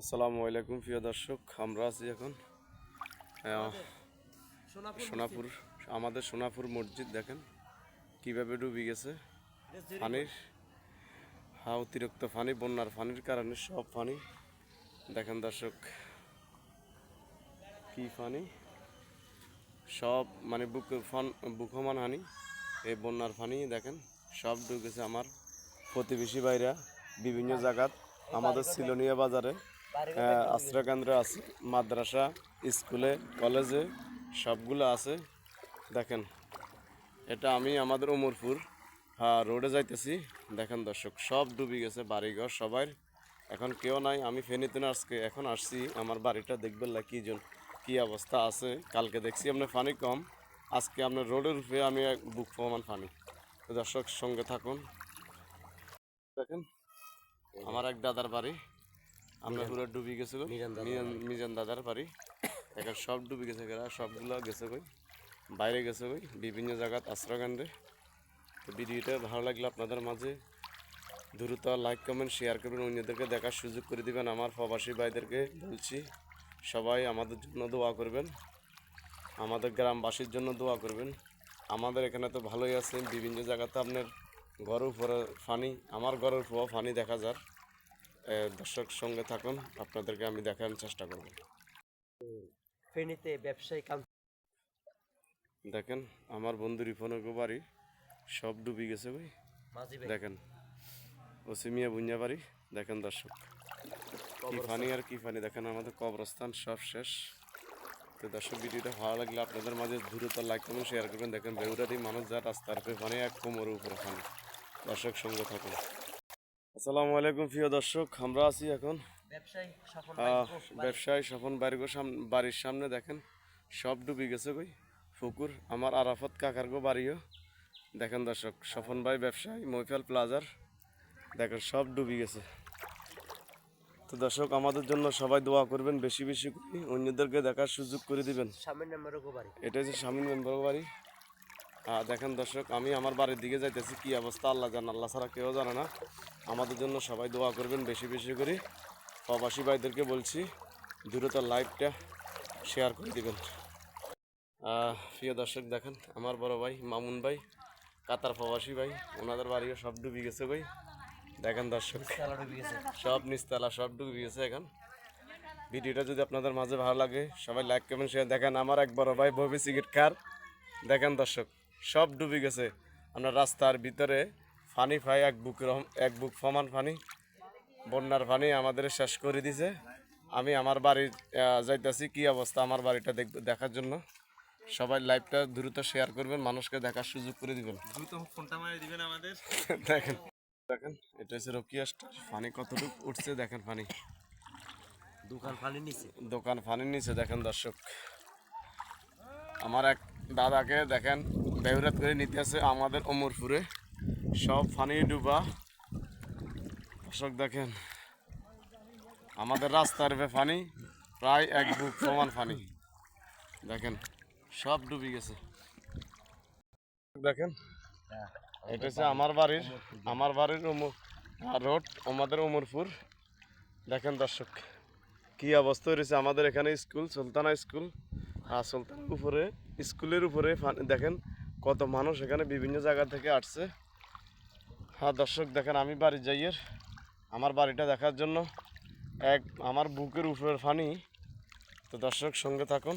আসসালামু আলাইকুম প্রিয় দর্শক। আমরা আছি এখন সোনাপুর আমাদের সোনাপুর মসজিদ দেখেন কীভাবে ডুবে গেছে। পানির হ্যাঁ অতিরিক্ত পানি বন্যার পানির কারণে সব পানি দেখেন দর্শক কি পানি সব মানে বুক ফান বুকমান হানি এই বন্যার পানি দেখেন সব ঢুকেছে আমার প্রতিবেশী বাইরা বিভিন্ন জায়গাত। আমাদের সিলোনিয়া বাজারে আহ, আশ্রয় আছে মাদ্রাসা স্কুলে কলেজে সবগুলো আছে। দেখেন এটা আমি আমাদের উমরপুর হ্যাঁ রোডে যাইতেছি। দেখেন দর্শক সব ডুবে গেছে বাড়িঘর সবাই। এখন কেউ নাই আমি ফেনীতে না আজকে এখন আসছি। আমার বাড়িটা দেখবেন না কি জন কি অবস্থা আছে। কালকে দেখছি আপনার পানি কম আজকে আপনার রোডের উপরে আমি এক বুক প্রমাণ পানি। তো দর্শক সঙ্গে থাকুন। দেখেন আমার এক দাদার বাড়ি। আমরা পুরো ডুবি গেছিল মিজান- মিজান দাদার বাড়ি। এখন সব ডুবি গেছে সবগুলো গেছে কই? বাইরে গেছে কই? বিভিন্ন জায়গাত আশ্রয়কেন্দ্রে তো ভিডিওটা ভালো লাগলে আপনাদের মাঝে দ্রুত লাইক কমেন্ট শেয়ার করবেন। অন্যদেরকে দেখার সুযোগ করে দিবেন। আমার প্রবাসী ভাইদেরকে বলছি সবাই আমাদের জন্য দোয়া করবেন। আমাদের গ্রামবাসীর জন্য দোয়া করবেন। আমাদের এখানে তো ভালোই আছে। বিভিন্ন জায়গাতে আপনার ঘরের উপরে পানি আমার ঘরের পানি দেখা এ, দর্শক সঙ্গে থাকুন আপনাদেরকে আমি দেখানোর চেষ্টা করব। ফেনীতে ব্যবসায়ী কাম দেখেন আমার বন্ধু রিফনের বাড়ি সব ডুবি গেছে ভাই। দেখেন ওসিমিয়া বুঞ্জা বাড়ি দেখেন দর্শক। কি ফানি আর কি ফানি দেখেন আমাদের কবরস্থান সব শেষ। তো দর্শক ভিডিওটা ভালো লাগলে আপনাদের মাঝে দ্রুত লাইক কমেন্ট শেয়ার করবেন। দেখেন বেউরারি মানুষ যা রাস্তার ফানি এক কোমরের উপরে ফানি। দর্শক সঙ্গে থাকুন। আসসালামু আলাইকুম প্রিয় দর্শক। আমরা আছি এখন ব্যবসায়ী সফল বাড়ির বাড়ির সামনে দেখেন সব ডুবি গেছে কই? ফুকুর আমার আরাফত কাকার গো বাড়িও। দেখেন দর্শক স্বপন ভাই ব্যবসায়ী মৈফাল প্লাজার। দেখেন সব ডুবি গেছে। তো দর্শক আমাদের জন্য সবাই দোয়া করবেন বেশি বেশি করে অন্যদেরকে দেখার সুযোগ করে দিবেন। এটা হচ্ছে স্বামীন মেম্বার বাড়ি। দেখেন দর্শক, আমি আমার বাড়ির দিকে যাইতেছি। কি অবস্থা? আল্লাহ জান, আল্লাহ ছাড়া কেউ জানে না। আমাদের জন্য সবাই দোয়া করবেন, বেশি বেশি করে। প্রবাসী ভাইদেরকে বলছি, দ্রুত লাইভটা শেয়ার করে দিবেন। প্রিয় দর্শক, দেখেন, আমার বড় ভাই, মামুন ভাই, কাতার প্রবাসী ভাই, ওনাদের বাড়িও সব ডুবি গেছে ভাই। দেখেন দর্শক, সব নিচতলা সব ডুবে গেছে এখন। ভিডিওটা যদি আপনাদের মাঝে ভালো লাগে, সবাই লাইক কমেন্ট শেয়ার দেখেন, আমার এক বড় ভাই ভবি সিগারেট খার। দেখেন দর্শক সব ডুবে গেছে। আমরা রাস্তার ভিতরে ফানি ফাই এক বুক এক বুক ফমান ফানি বন্যার পানি আমাদের শেষ করে দিছে। আমি আমার বাড়ি যাইতেছি কি অবস্থা আমার বাড়িটা দেখ দেখার জন্য। সবাই লাইভটা দ্রুত শেয়ার করবেন মানুষকে দেখার সুযোগ করে দিবেন। দ্রুত ফোনটা মারি দিবেন আমাদের। দেখেন দেখেন এটা হচ্ছে রকিয়া স্টার পানি কতটুকু উঠছে দেখেন পানি দোকান ফালি নিছে দোকান পানির নিচে দেখেন দর্শক। আমার এক দাদাকে দেখেন বেউরাত করে নিতে আছে আমাদের অমরপুরে। সব পানি ডুবা। দর্শক দেখেন, আমাদের রাস্তার পানি প্রায় এক বুক সমান পানি দেখেন, সব ডুবে গেছে। দেখেন, এটা হচ্ছে আমার বাড়ির আমার বাড়ির রোড, আমাদের উমরপুর দেখেন দর্শক, কি অবস্থা রয়েছে আমাদের এখানে স্কুল, সুলতানা স্কুল। আর সুলতানার উপরে, স্কুলের উপরে দেখেন কত মানুষ এখানে বিভিন্ন জায়গা থেকে আসছে। হ্যাঁ দর্শক, দেখেন আমি বাড়ি যাইয়ের আমার বাড়িটা দেখার জন্য এক আমার বুকের উপরের ফানি। তো দর্শক, সঙ্গে থাকুন।